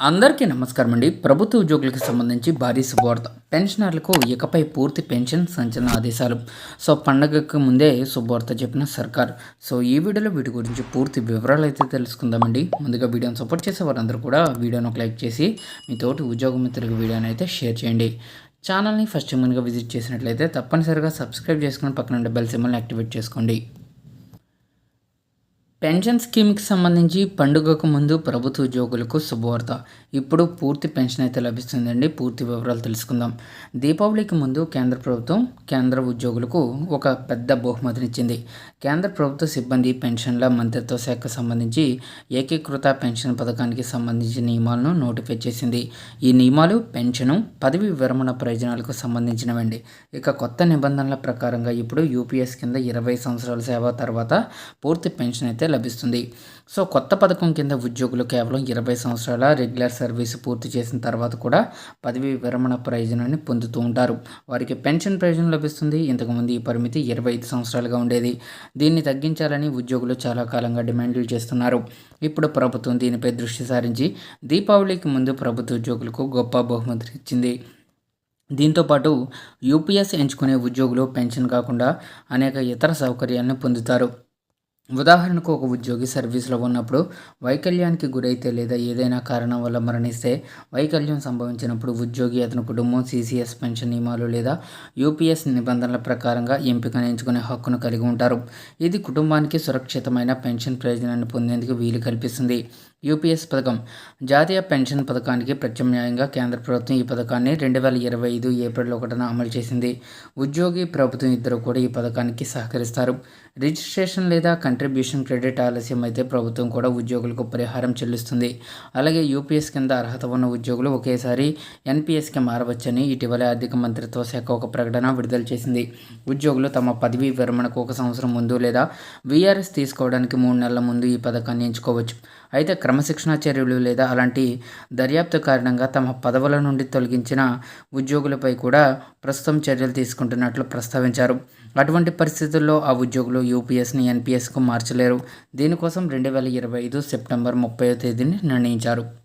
అందరికీ నమస్కారం అండి. ప్రభుత్వ ఉద్యోగులకు సంబంధించి భారీ శుభవార్త. పెన్షనర్లకు ఇకపై పూర్తి పెన్షన్ సంచలన ఆదేశాలు. సో పండగకు ముందే శుభవార్త చెప్పిన సర్కార్. సో ఈ వీడియోలో వీటి గురించి పూర్తి వివరాలు అయితే తెలుసుకుందామండి. ముందుగా వీడియోని సపోర్ట్ చేసే వారందరూ కూడా వీడియోను ఒక లైక్ చేసి మీ తోటి ఉద్యోగ మిత్రులకు వీడియోని అయితే షేర్ చేయండి. ఛానల్ని ఫస్ట్ ముందుగా విజిట్ చేసినట్లయితే తప్పనిసరిగా సబ్స్క్రైబ్ చేసుకుని పక్కన బెల్ సిమ్మల్ని యాక్టివేట్ చేసుకోండి. పెన్షన్ స్కీమ్కి సంబంధించి పండుగకు ముందు ప్రభుత్వ ఉద్యోగులకు శుభవార్త. ఇప్పుడు పూర్తి పెన్షన్ అయితే లభిస్తుందండి. పూర్తి వివరాలు తెలుసుకుందాం. దీపావళికి ముందు కేంద్ర ప్రభుత్వం కేంద్ర ఉద్యోగులకు ఒక పెద్ద బహుమతినిచ్చింది కేంద్ర ప్రభుత్వ సిబ్బంది పెన్షన్ల మంత్రిత్వ శాఖకు సంబంధించి ఏకీకృత పెన్షన్ పథకానికి సంబంధించిన నియమాలను నోటిఫై చేసింది. ఈ నియమాలు పెన్షను పదవి విరమణ ప్రయోజనాలకు సంబంధించినవండి. ఇక కొత్త నిబంధనల ప్రకారంగా ఇప్పుడు యూపీఎస్ కింద ఇరవై సంవత్సరాల సేవ తర్వాత పూర్తి పెన్షన్ అయితే లభిస్తుంది. సో కొత్త పథకం కింద ఉద్యోగులు కేవలం ఇరవై సంవత్సరాల రెగ్యులర్ సర్వీస్ పూర్తి చేసిన తర్వాత కూడా పదవి విరమణ ప్రయోజనాన్ని పొందుతూ ఉంటారు. వారికి పెన్షన్ ప్రయోజనం లభిస్తుంది. ఇంతకుముందు ఈ పరిమితి ఇరవై ఐదు సంవత్సరాలుగా ఉండేది. దీన్ని తగ్గించాలని ఉద్యోగులు చాలా కాలంగా డిమాండ్లు చేస్తున్నారు. ఇప్పుడు ప్రభుత్వం దీనిపై దృష్టి సారించి దీపావళికి ముందు ప్రభుత్వ ఉద్యోగులకు గొప్ప బహుమతి ఇచ్చింది. దీంతోపాటు యూపీఎస్ ఎంచుకునే ఉద్యోగులు పెన్షన్ కాకుండా అనేక ఇతర సౌకర్యాలను పొందుతారు. ఉదాహరణకు ఒక ఉద్యోగి సర్వీస్లో ఉన్నప్పుడు వైకల్యానికి గురైతే లేదా ఏదైనా కారణం వల్ల మరణిస్తే వైకల్యం సంభవించినప్పుడు ఉద్యోగి అతని కుటుంబం సీసీఎస్ పెన్షన్ నియమాలు లేదా యూపీఎస్ నిబంధనల ప్రకారంగా ఎంపికను ఎంచుకునే హక్కును కలిగి ఉంటారు. ఇది కుటుంబానికి సురక్షితమైన పెన్షన్ ప్రయోజనాన్ని పొందేందుకు వీలు కల్పిస్తుంది. యూపీఎస్ పథకం. జాతీయ పెన్షన్ పథకానికి ప్రత్యామ్నాయంగా కేంద్ర ప్రభుత్వం ఈ పథకాన్ని రెండు వేల ఇరవై ఐదు ఏప్రిల్ ఒకటిన అమలు చేసింది. ఉద్యోగి ప్రభుత్వం ఇద్దరు కూడా ఈ పథకానికి సహకరిస్తారు. రిజిస్ట్రేషన్ లేదా కంట్రిబ్యూషన్ క్రెడిట్ ఆలస్యం అయితే ప్రభుత్వం కూడా ఉద్యోగులకు పరిహారం చెల్లిస్తుంది. అలాగే యూపీఎస్ కింద అర్హత ఉన్న ఉద్యోగులు ఒకేసారి ఎన్పిఎస్కి మారవచ్చని ఇటీవల ఆర్థిక మంత్రిత్వ శాఖ ఒక ప్రకటన విడుదల చేసింది. ఉద్యోగులు తమ పదవీ విరమణకు ఒక సంవత్సరం ముందు లేదా వీఆర్ఎస్ తీసుకోవడానికి మూడు నెలల ముందు ఈ పథకాన్ని ఎంచుకోవచ్చు. అయితే క్రమశిక్షణ చర్యలు లేదా అలాంటి దర్యాప్తు కారణంగా తమ పదవుల నుండి తొలగించిన ఉద్యోగులపై కూడా ప్రస్తుతం చర్యలు తీసుకుంటున్నట్లు ప్రస్తావించారు. అటువంటి పరిస్థితుల్లో ఆ ఉద్యోగులు యూపీఎస్ని ఎన్పిఎస్కు మార్చలేరు. దీనికోసం రెండు వేల ఇరవై ఐదు సెప్టెంబర్ ముప్పై తేదీని నిర్ణయించారు.